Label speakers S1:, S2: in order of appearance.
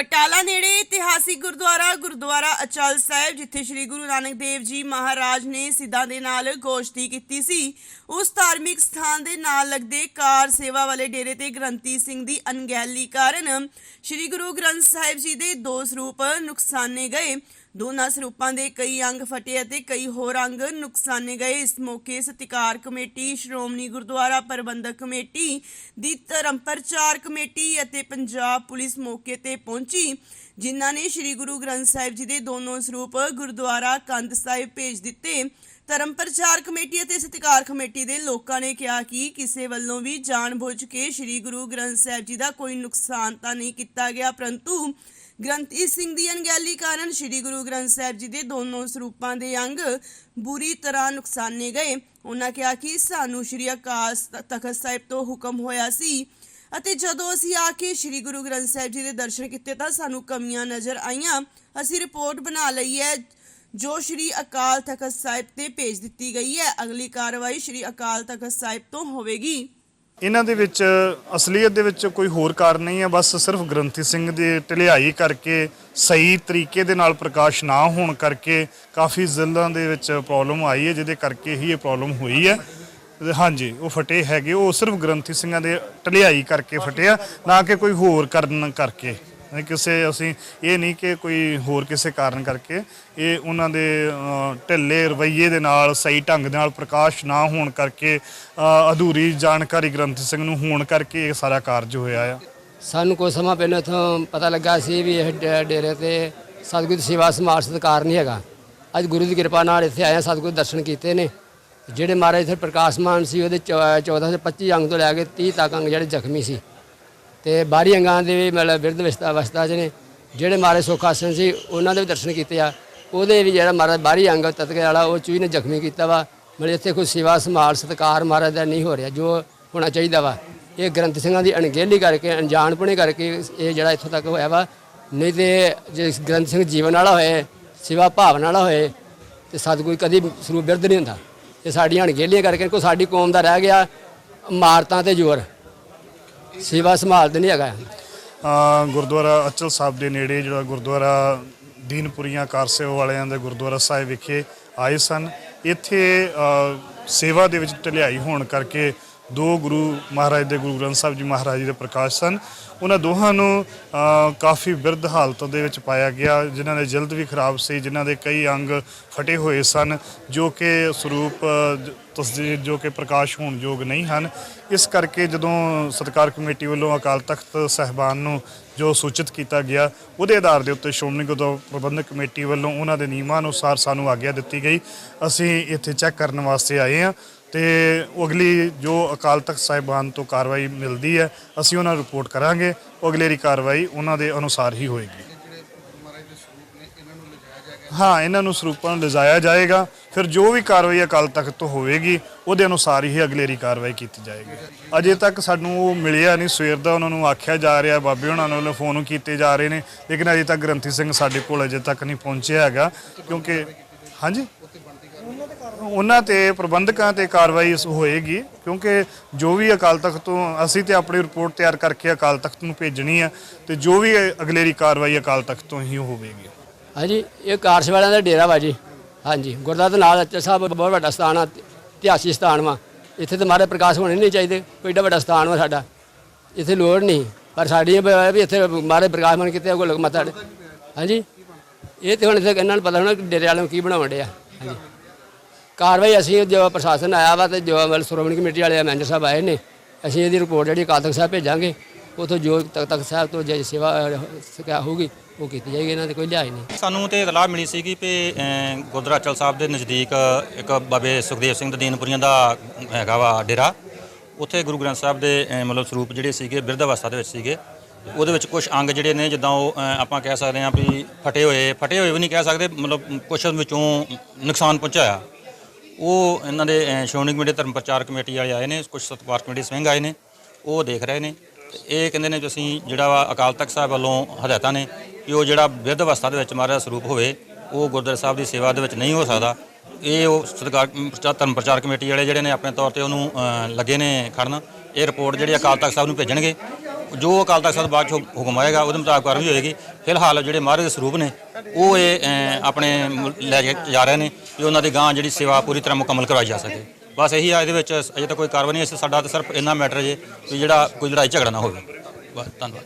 S1: ਪਟਿਆਲਾ ਨੇੜੇ ਇਤਿਹਾਸਿਕ ਗੁਰਦੁਆਰਾ ਗੁਰਦੁਆਰਾ ਅਚਲ ਸਾਹਿਬ, ਜਿੱਥੇ ਸ੍ਰੀ ਗੁਰੂ ਨਾਨਕ ਦੇਵ ਜੀ ਮਹਾਰਾਜ ਨੇ ਸਿੱਧਾਂ ਦੇ ਨਾਲ ਗੋਸ਼ਟੀ ਕੀਤੀ ਸੀ। ਉਸ ਧਾਰਮਿਕ ਸਥਾਨ ਦੇ ਨਾਲ ਲੱਗਦੇ ਕਾਰ ਸੇਵਾ ਵਾਲੇ ਡੇਰੇ ਤੇ ਗ੍ਰੰਥੀ ਸਿੰਘ ਦੀ ਅਣਗਹਿਲੀ ਕਾਰਨ ਸ੍ਰੀ ਗੁਰੂ ਗ੍ਰੰਥ ਸਾਹਿਬ ਜੀ ਦੇ ਦੋ ਸਰੂਪ ਨੁਕਸਾਨੇ ਗਏ। ਦੋਨਾਂ ਸਰੂਪਾਂ ਦੇ ਕਈ ਅੰਗ ਫਟੇ ਅਤੇ ਕਈ ਹੋਰ ਅੰਗ ਨੁਕਸਾਨੇ ਗਏ। ਇਸ ਮੌਕੇ ਸਤਿਕਾਰ ਕਮੇਟੀ, ਸ਼੍ਰੋਮਣੀ ਗੁਰਦੁਆਰਾ ਪ੍ਰਬੰਧਕ ਕਮੇਟੀ, ਦੀ ਧਰਮ ਪ੍ਰਚਾਰ ਕਮੇਟੀ ਅਤੇ ਪੰਜਾਬ ਪੁਲਿਸ ਮੌਕੇ ਤੇ ਪਹੁੰਚੀ, ਜਿਨ੍ਹਾਂ ਨੇ ਸ੍ਰੀ ਗੁਰੂ ਗ੍ਰੰਥ ਸਾਹਿਬ ਜੀ ਦੇ ਦੋਨੋਂ ਸਰੂਪ ਗੁਰਦੁਆਰਾ ਕੰਧ ਸਾਹਿਬ ਭੇਜ ਦਿੱਤੇ। ਧਰਮ ਪ੍ਰਚਾਰ ਕਮੇਟੀ ਅਤੇ ਸਤਿਕਾਰ ਕਮੇਟੀ ਦੇ ਲੋਕਾਂ ਨੇ ਕਿਹਾ ਕਿ ਕਿਸੇ ਵੱਲੋਂ ਵੀ ਜਾਣਬੁੱਝ ਕੇ ਸ੍ਰੀ ਗੁਰੂ ਗ੍ਰੰਥ ਸਾਹਿਬ ਜੀ ਦਾ ਕੋਈ ਨੁਕਸਾਨ ਤਾਂ ਨਹੀਂ ਕੀਤਾ ਗਿਆ, ਪਰੰਤੂ ਗ੍ਰੰਥੀ ਸਿੰਘ ਦੀ ਅਣਗਹਿਲੀ ਕਾਰਨ ਸ੍ਰੀ ਗੁਰੂ ਗ੍ਰੰਥ ਸਾਹਿਬ ਜੀ ਦੇ ਦੋਨੋਂ ਸਰੂਪਾਂ ਦੇ ਅੰਗ ਬੁਰੀ ਤਰ੍ਹਾਂ ਨੁਕਸਾਨੇ ਗਏ। ਉਹਨਾਂ ਕਿਹਾ ਕਿ ਸਾਨੂੰ ਸ੍ਰੀ ਅਕਾਲ ਤਖਤ ਸਾਹਿਬ ਤੋਂ ਹੁਕਮ ਹੋਇਆ ਸੀ ਅਤੇ ਜਦੋਂ ਅਸੀਂ ਆ ਕੇ ਸ੍ਰੀ ਗੁਰੂ ਗ੍ਰੰਥ ਸਾਹਿਬ ਜੀ ਦੇ ਦਰਸ਼ਨ ਕੀਤੇ ਤਾਂ ਸਾਨੂੰ ਕਮੀਆਂ ਨਜ਼ਰ ਆਈਆਂ। ਅਸੀਂ ਰਿਪੋਰਟ ਬਣਾ ਲਈ ਹੈ ਜੋ ਸ੍ਰੀ ਅਕਾਲ ਤਖਤ ਸਾਹਿਬ ਤੇ ਭੇਜ ਦਿੱਤੀ ਗਈ ਹੈ। ਅਗਲੀ ਕਾਰਵਾਈ ਸ੍ਰੀ ਅਕਾਲ ਤਖਤ ਸਾਹਿਬ ਤੋਂ ਹੋਵੇਗੀ।
S2: ਇਹਨਾਂ ਦੇ ਵਿੱਚ, ਅਸਲੀਅਤ ਦੇ ਵਿੱਚ ਕੋਈ ਹੋਰ ਕਾਰਨ ਨਹੀਂ ਹੈ। ਬਸ ਸਿਰਫ ਗ੍ਰੰਥੀ ਸਿੰਘ ਦੀ ਢਿਲਿਆਈ ਕਰਕੇ, ਸਹੀ ਤਰੀਕੇ ਦੇ ਨਾਲ ਪ੍ਰਕਾਸ਼ ਨਾ ਹੋਣ ਕਰਕੇ ਕਾਫੀ ਜ਼ਿਲ੍ਹਿਆਂ ਦੇ ਵਿੱਚ ਪ੍ਰੋਬਲਮ ਆਈ ਹੈ, ਜਿਹਦੇ ਕਰਕੇ ਹੀ ਇਹ ਪ੍ਰੋਬਲਮ ਹੋਈ ਹੈ। ਹਾਂਜੀ, ਉਹ ਫਟੇ ਹੈਗੇ। ਉਹ ਸਿਰਫ ਗ੍ਰੰਥੀ ਸਿੰਘਾਂ ਦੇ ਢਲਿਆਈ ਕਰਕੇ ਫਟਿਆ ਨਾ ਕਿ ਕੋਈ ਹੋਰ ਕਰਨ ਕਰਕੇ। ਨਹੀਂ ਕਿਸੇ ਅਸੀਂ ਇਹ ਨਹੀਂ ਕਿ ਕੋਈ ਹੋਰ ਕਿਸੇ ਕਾਰਨ ਕਰਕੇ ਇਹ ਉਹਨਾਂ ਦੇ ਢਿੱਲੇ ਰਵੱਈਏ ਦੇ ਨਾਲ, ਸਹੀ ਢੰਗ ਦੇ ਨਾਲ ਪ੍ਰਕਾਸ਼ ਨਾ ਹੋਣ ਕਰਕੇ ਅਧੂਰੀ ਜਾਣਕਾਰੀ ਗ੍ਰੰਥੀ ਸਿੰਘ ਨੂੰ ਹੋਣ ਕਰਕੇ ਇਹ ਸਾਰਾ ਕਾਰਜ ਹੋਇਆ ਆ।
S3: ਸਾਨੂੰ ਕੁਝ ਸਮਾਂ ਪਹਿਲਾਂ ਇੱਥੋਂ ਪਤਾ ਲੱਗਾ ਸੀ ਵੀ ਇਹ ਡੇ- ਡੇਰੇ ਤੇ ਸਤਿਗੁਰੂ ਦੀ ਸੇਵਾ ਸਮਾਜ ਸਤਿਕਾਰ ਨਹੀਂ ਹੈਗਾ। ਅੱਜ ਗੁਰੂ ਦੀ ਕਿਰਪਾ ਨਾਲ ਇੱਥੇ ਆਏ ਸਤਿਗੁਰੂ ਦਰਸ਼ਨ ਕੀਤੇ ਨੇ। ਜਿਹੜੇ ਮਹਾਰਾਜ ਇੱਥੇ ਪ੍ਰਕਾਸ਼ਮਾਨ ਸੀ, ਉਹਦੇ ਚੌ- 14 ਤੋਂ 25 ਅੰਗ ਤੋਂ ਲੈ ਕੇ 30 ਤੱਕ ਅੰਗ ਜਿਹੜੇ ਜ਼ਖਮੀ ਸੀ। ਤੇ ਬਾਹਰੀ ਅੰਗਾਂ ਦੇ ਵੀ ਮਤਲਬ ਬਿਰਧ ਅਵਸਥਾ ਅਵਸਥਾ 'ਚ ਨੇ, ਜਿਹੜੇ ਮਹਾਰਾਜ ਸੁੱਖ ਆਸਣ ਸੀ, ਉਹਨਾਂ ਦੇ ਵੀ ਦਰਸ਼ਨ ਕੀਤੇ ਆ। ਉਹਦੇ ਵੀ ਜਿਹੜਾ ਮਹਾਰਾਜ ਬਾਹਰੀ ਅੰਗ ਤਤਕੇ ਵਾਲਾ, ਉਹ ਚੂਹੀ ਨੇ ਜ਼ਖਮੀ ਕੀਤਾ ਵਾ। ਮਤਲਬ ਇੱਥੇ ਕੋਈ ਸੇਵਾ ਸੰਭਾਲ, ਸਤਿਕਾਰ ਮਹਾਰਾਜ ਦਾ ਨਹੀਂ ਹੋ ਰਿਹਾ, ਜੋ ਹੋਣਾ ਚਾਹੀਦਾ ਵਾ। ਇਹ ਗ੍ਰੰਥ ਸਿੰਘਾਂ ਦੀ ਅਣਗਹਿਲੀ ਕਰਕੇ, ਅਣਜਾਣਪੁਣੇ ਕਰਕੇ ਇਹ ਜਿਹੜਾ ਇੱਥੋਂ ਤੱਕ ਹੋਇਆ ਵਾ। ਨਹੀਂ ਤੇ ਜੇ ਗ੍ਰੰਥ ਸਿੰਘ ਜੀਵਨ ਵਾਲਾ ਹੋਏ, ਸੇਵਾ ਭਾਵਨਾ ਵਾਲਾ ਹੋਏ, ਤੇ ਸਤਿਗੁਰ ਕਦੀ ਸਰੂਪ ਬਿਰਧ ਨਹੀਂ ਹੁੰਦਾ। ਇਹ ਸਾਡੀਆਂ ਅਣਗਹਿਲੀਆਂ ਕਰਕੇ, ਕੋਈ ਸਾਡੀ ਕੌਮ ਦਾ ਰਹਿ ਗਿਆ ਇਮਾਰਤਾਂ ਤੇ ਜ਼ੋਰ। ਸੇਵਾ ਸੰਭਾਲਦੇ ਨਹੀਂ ਹੈਗਾ।
S2: ਅ, ਗੁਰਦੁਆਰਾ ਅਚਲ ਸਾਹਿਬ ਦੇ ਨੇੜੇ ਜਿਹੜਾ ਗੁਰਦੁਆਰਾ ਦੀਨਪੁਰੀਆਂ ਕਾਰਸੇਵਾ ਵਾਲਿਆਂ ਦੇ ਗੁਰਦੁਆਰਾ ਸਾਹਿਬ ਵਿਖੇ ਆਏ ਸਨ। ਇੱਥੇ ਅ, ਸੇਵਾ ਦੇ ਵਿੱਚ ਢਲਿਆਈ ਹੋਣ ਕਰਕੇ ਦੋ ਗੁਰੂ ਮਹਾਰਾਜ ਦੇ ਗੁਰੂ ਗ੍ਰੰਥ ਸਾਹਿਬ ਜੀ ਮਹਾਰਾਜ ਜੀ ਦੇ ਪ੍ਰਕਾਸ਼ ਸਨ। ਉਹਨਾਂ ਦੋਹਾਂ ਨੂੰ ਕਾਫੀ ਬਿਰਧ ਹਾਲਤ ਦੇ ਵਿੱਚ ਪਾਇਆ ਗਿਆ ਜਿਨ੍ਹਾਂ ਦੇ ਜਲਦ ਵੀ ਖਰਾਬ ਸੀ ਜਿਨ੍ਹਾਂ ਦੇ ਕਈ ਅੰਗ ਫਟੇ ਹੋਏ ਸਨ ਜੋ ਕਿ ਸਰੂਪ ਅ, ਤਸਦੀਰ ਜੋ ਕਿ ਪ੍ਰਕਾਸ਼ ਹੋਣ ਯੋਗ ਨਹੀਂ ਹਨ। ਇਸ ਕਰਕੇ ਜਦੋਂ ਸਤਕਾਰ ਕਮੇਟੀ ਵੱਲੋਂ ਅਕਾਲ ਤਖਤ ਸਹਿਬਾਨ ਨੂੰ ਜੋ ਸੂਚਿਤ ਕੀਤਾ ਗਿਆ ਉਹਦੇ ਆਧਾਰ ਦੇ ਉੱਤੇ ਸ਼੍ਰੋਮਣੀ ਗੁਰਦੁਆਰਾ ਪ੍ਰਬੰਧਕ ਕਮੇਟੀ ਵੱਲੋਂ ਉਹਨਾਂ ਦੇ ਨਿਯਮਾਂ ਅਨੁਸਾਰ ਸਾਨੂੰ ਆਗਿਆ ਦਿੱਤੀ ਗਈ। ਅਸੀਂ ਇੱਥੇ ਚੈੱਕ ਕਰਨ ਵਾਸਤੇ ਆਏ ਹਾਂ। ਤੇ ਅਗਲੀ ਜੋ ਅਕਾਲ ਤਖਤ ਸਾਹਿਬਾਨ ਤੋਂ ਕਾਰਵਾਈ ਮਿਲਦੀ ਹੈ, ਅਸੀਂ ਉਹਨਾਂ ਨੂੰ ਰਿਪੋਰਟ ਕਰਾਂਗੇ। ਉਹ ਅਗਲੇਰੀ ਕਾਰਵਾਈ ਉਹਨਾਂ ਦੇ ਅਨੁਸਾਰ ਹੀ ਹੋਏਗੀ। ਹਾਂ, ਇਹਨਾਂ ਨੂੰ ਸਰੂਪਾਂ ਨੂੰ ਲਿਜਾਇਆ ਜਾਏਗਾ। ਫਿਰ ਜੋ ਵੀ ਕਾਰਵਾਈ ਅਕਾਲ ਤਖਤ ਤੋਂ ਹੋਵੇਗੀ, ਉਹਦੇ ਅਨੁਸਾਰ ਹੀ ਅਗਲੇਰੀ ਕਾਰਵਾਈ ਕੀਤੀ ਜਾਏਗੀ। ਅਜੇ ਤੱਕ ਸਾਨੂੰ ਉਹ ਮਿਲਿਆ ਨਹੀਂ। ਸਵੇਰ ਦਾ ਉਹਨਾਂ ਨੂੰ ਆਖਿਆ ਜਾ ਰਿਹਾ, ਬਾਬੇ ਉਹਨਾਂ ਨੂੰ ਫੋਨ ਕੀਤੇ ਜਾ ਰਹੇ ਨੇ। ਲੇਕਿਨ ਅਜੇ ਤੱਕ ਗ੍ਰੰਥੀ ਸਿੰਘ ਸਾਡੇ ਕੋਲ ਅਜੇ ਤੱਕ ਨਹੀਂ ਪਹੁੰਚਿਆ ਹੈਗਾ, ਕਿਉਂਕਿ ਹਾਂਜੀ? ਉਹਨਾਂ ਤੇ ਪ੍ਰਬੰਧਕਾਂ ਤੇ ਕਾਰਵਾਈ ਹੋਏਗੀ, ਕਿਉਂਕਿ ਜੋ ਵੀ ਅਕਾਲ ਤਖਤ ਤੋਂ ਅਸੀਂ ਤੇ ਆਪਣੀ ਰਿਪੋਰਟ ਤਿਆਰ ਕਰਕੇ ਅਕਾਲ ਤਖਤ ਨੂੰ ਭੇਜਣੀ ਆ, ਤੇ ਜੋ ਵੀ ਅਗਲੇਰੀ ਕਾਰਵਾਈ ਅਕਾਲ ਤਖਤ ਤੋਂ ਹੀ ਹੋਵੇਗੀ।
S3: ਹਾਂਜੀ, ਇਹ ਕਾਰਸ਼ ਵਾਲਿਆਂ ਦਾ ਡੇਰਾ ਵਾ ਜੀ। ਹਾਂਜੀ ਗੁਰਦਾਸ ਦੇ ਨਾਲ ਅੱਚਾ ਸਾਹਿਬ ਬਹੁਤ ਵੱਡਾ ਸਥਾਨ ਆ, ਇਤਿਹਾਸਿਕ ਸਥਾਨ ਵਾ। ਇੱਥੇ ਤਾਂ ਮਾਰੇ ਪ੍ਰਕਾਸ਼ ਹੋਣੇ ਨਹੀਂ ਚਾਹੀਦੇ, ਕੋਈ ਏਡਾ ਵੱਡਾ ਸਥਾਨ ਵਾ ਸਾਡਾ। ਇੱਥੇ ਲੋੜ ਨਹੀਂ, ਪਰ ਸਾਡੀ ਇਹ ਵੀ ਇੱਥੇ ਮਾਰੇ ਪ੍ਰਕਾਸ਼ ਮਨ ਕਿਤੇ ਕੋਲ ਮੱਥਾ ਟੇ- ਹਾਂਜੀ, ਇਹ ਤੇ ਹੁਣ ਇੱਥੇ ਇਹਨਾਂ ਨੂੰ ਪਤਾ ਹੋਣਾ ਡੇਰੇ ਵਾਲਿਆਂ ਨੂੰ ਕੀ ਬਣਾਉਣ ਡਿਆ ਹਾਂਜੀ। ਕਾਰਵਾਈ ਅਸੀਂ ਜੋ ਪ੍ਰਸ਼ਾਸਨ ਆਇਆ ਵਾ ਤੇ ਜੋ ਮਤਲਬ ਸ਼੍ਰੋਮਣੀ ਕਮੇਟੀ ਵਾਲੇ ਮੈਨੇਜਰ ਸਾਹਿਬ ਆਏ ਨੇ ਅਸੀਂ ਇਹਦੀ ਰਿਪੋਰਟ ਜਿਹੜੀ ਅਕਾਲ ਤਖਤ ਸਾਹਿਬ ਭੇਜਾਂਗੇ ਉਥੋਂ ਜੋ ਤਖਤ ਤਖਤ ਸਾਹਿਬ ਤੋਂ ਜੇ ਸੇਵਾ ਅਹ, ਹੋਊਗੀ ਉਹ ਕੀਤੀ ਜਾਏਗੀ ਇਹਨਾਂ ਤੇ ਕੋਈ ਲਿਹਾਜ਼ ਨਹੀਂ।
S4: ਸਾਨੂੰ ਤੇ ਇਤਲਾਹ ਮਿਲੀ ਸੀਗੀ ਕਿ ਅਮ, ਸਾਹਿਬ ਦੇ ਨਜ਼ਦੀਕ ਇੱਕ ਬਾਬੇ ਸੁਖਦੇਵ ਸਿੰਘ ਦੀਨਪੁਰੀਆਂ ਦਾ ਹੈਗਾ ਵਾ ਡੇਰਾ। ਉੱਥੇ ਗੁਰੂ ਗ੍ਰੰਥ ਸਾਹਿਬ ਦੇ ਮਤਲਬ ਸਰੂਪ ਜਿਹੜੇ ਸੀਗੇ ਬਿਰਧ ਅਵਸਥਾ ਦੇ ਵਿੱਚ ਸੀਗੇ। ਉਹਦੇ ਵਿੱਚ ਕੁਝ ਅੰਗ ਜਿਹੜੇ ਨੇ ਜਿੱਦਾਂ ਉਹ ਆਪਾਂ ਕਹਿ ਸਕਦੇ ਹਾਂ ਵੀ ਫਟੇ ਹੋਏ ਫਟੇ ਹੋਏ ਵੀ ਨਹੀਂ ਕਹਿ ਸਕਦੇ ਮਤਲਬ ਕੁਝ ਵਿੱਚੋਂ ਨੁਕਸਾਨ ਪਹੁੰਚਾਇਆ। ਉਹ ਇਹਨਾਂ ਦੇ ਅਮ, ਸ਼੍ਰੋਮਣੀ ਕਮੇਟੀ ਧਰਮ ਪ੍ਰਚਾਰ ਕਮੇਟੀ ਵਾਲੇ ਆਏ ਨੇ ਕੁਝ ਸਤਿਕਾਰ ਕਮੇਟੀ ਸਿੰਘ ਆਏ ਨੇ ਉਹ ਦੇਖ ਰਹੇ ਨੇ। ਤੇ ਇਹ ਕਹਿੰਦੇ ਨੇ ਕਿ ਅਸੀਂ ਜਿਹੜਾ ਵਾ ਅਕਾਲ ਤਖਤ ਸਾਹਿਬ ਵੱਲੋਂ ਹਦਾਇਤਾਂ ਨੇ ਕਿ ਉਹ ਜਿਹੜਾ ਬਿਰਧ ਅਵਸਥਾ ਦੇ ਵਿੱਚ ਮਹਾਰਾਜ ਦਾ ਸਰੂਪ ਹੋਵੇ ਉਹ ਗੁਰਦੁਆਰਾ ਸਾਹਿਬ ਦੀ ਸੇਵਾ ਦੇ ਵਿੱਚ ਨਹੀਂ ਹੋ ਸਕਦਾ। ਇਹ ਉਹ ਸਤਿਕਾਰ ਪ੍ਰਚਾਰ ਧਰਮ ਪ੍ਰਚਾਰ ਕਮੇਟੀ ਵਾਲੇ ਜਿਹੜੇ ਨੇ ਆਪਣੇ ਤੌਰ ਤੇ ਉਹਨੂੰ ਅ, ਲੱਗੇ ਨੇ ਖੜਨ। ਇਹ ਰਿਪੋਰਟ ਜਿਹੜੀ ਅਕਾਲ ਤਖਤ ਸਾਹਿਬ ਨੂੰ ਭੇਜਣਗੇ। ਜੋ ਅਕਾਲ ਤਖਤ ਸਾਹਿਬ ਬਾਅਦ 'ਚੋਂ ਹੁਕਮ ਆਏਗਾ ਉਹਦੇ ਮੁਤਾਬਕ ਕਾਰਵਾਈ ਹੋਏਗੀ। ਫਿਲਹਾਲ ਜਿਹੜੇ ਮਹਾਰਾਜ ਦੇ ਸਰੂਪ ਨੇ ਉਹ ਇਹ ਅਹ, ਆਪਣੇ ਮੁ- ਲੈ ਕੇ ਜਾ ਰਹੇ ਨੇ ਕਿ ਉਹਨਾਂ ਦੀ ਗਾਂ ਜਿਹੜੀ ਸੇਵਾ ਪੂਰੀ ਤਰ੍ਹਾਂ ਮੁਕੰਮਲ ਕਰਵਾਈ ਜਾ ਸਕੇ। ਬਸ ਇਹੀ ਆ ਇਹਦੇ ਵਿੱਚ ਅਜੇ ਤਾਂ ਕੋਈ ਕਾਰਵਾਈ ਨਹੀਂ ਇਸ ਸਾਡਾ ਤਾਂ ਸਿਰਫ ਇੰਨਾ ਮੈਟਰ ਜੇ ਵੀ ਜਿਹੜਾ ਕੋਈ ਲੜਾਈ ਝਗੜਾ ਨਾ ਹੋਵੇ। ਬਸ ਧੰਨਵਾਦ।